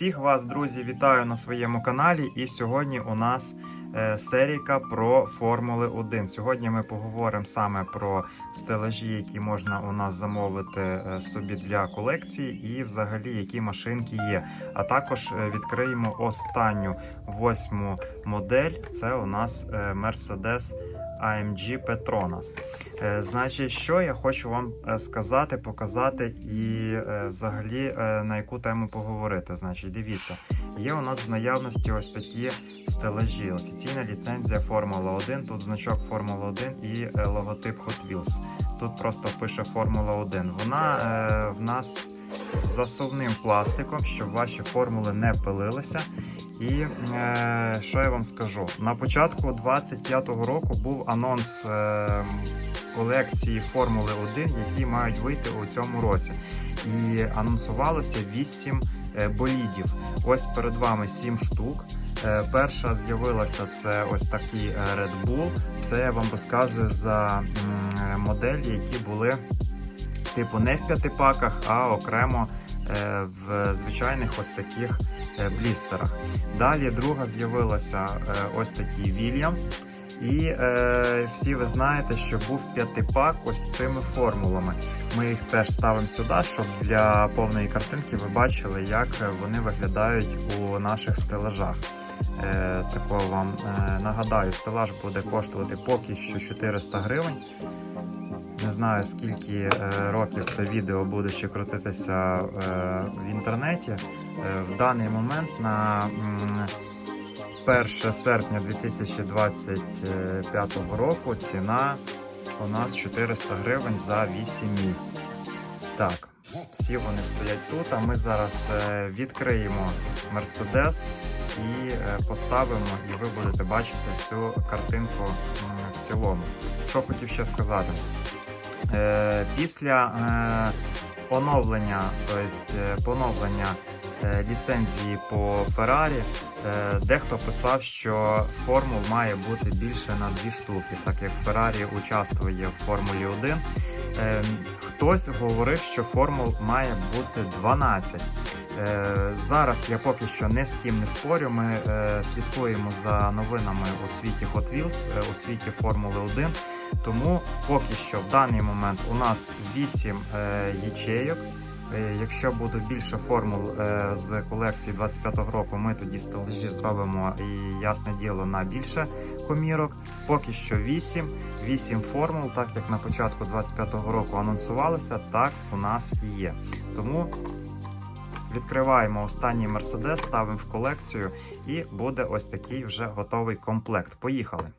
Всіх вас, друзі, вітаю на своєму каналі. І сьогодні у нас е, серійка про Формули 1. Сьогодні ми поговоримо саме про стелажі, які можна у нас замовити е, собі для колекції, і взагалі які машинки є. А також е, відкриємо останню восьму модель. Це у нас Mercedes AMG Petronas. Е, Значить, що я хочу вам е, сказати, показати і е, взагалі на яку тему поговорити. Значить, дивіться, є у нас в наявності ось такі стелажі. Офіційна ліцензія Формула 1. Тут значок Формула 1 і логотип Hot Wheels. Тут просто пише Формула 1. Вона е, в нас з засувним пластиком, щоб ваші формули не пилилися. І е, що я вам скажу? На початку 25-го року був анонс е, колекції Формули 1, які мають вийти у цьому році. І анонсувалося 8 е, болідів. Ось перед вами 7 штук. Е, перша з'явилася це ось такий е, Red Bull. Це я вам розказую за е, моделі, які були типу не в п'ятипаках, а окремо в звичайних ось таких е, блістерах. Далі друга з'явилася е, ось такий Williams. І е, всі ви знаєте, що був п'ятипак ось цими формулами. Ми їх теж ставимо сюди, щоб для повної картинки ви бачили, як вони виглядають у наших стелажах. Е, такого вам е, нагадаю, стелаж буде коштувати поки що 400 гривень. Не знаю скільки е, років це відео буде ще крутитися е, в інтернеті. Е, в даний момент на 1 серпня 2025 року ціна у нас 400 гривень за 8 місць. Так, всі вони стоять тут. А ми зараз відкриємо Mercedes і поставимо, і ви будете бачити всю картинку в цілому. Що хотів ще сказати? Е, Після е, оновлення, тобто е, поновлення ліцензії по Феррарі, дехто писав, що формул має бути більше на дві штуки, так як Феррарі участвує в Формулі 1. Е, Хтось говорив, що формул має бути 12. Е, Зараз я поки що не з ким не спорю. Ми е, слідкуємо за новинами у світі Hot Wheels, е, у світі Формули 1. Тому поки що в даний момент у нас 8 е, ячейок. Якщо буде більше формул з колекції 25-го року, ми тоді стележі зробимо і ясне діло на більше комірок. Поки що 8. 8 формул, так як на початку 25-го року анонсувалося, так у нас і є. Тому відкриваємо останній Мерседес, ставимо в колекцію і буде ось такий вже готовий комплект. Поїхали!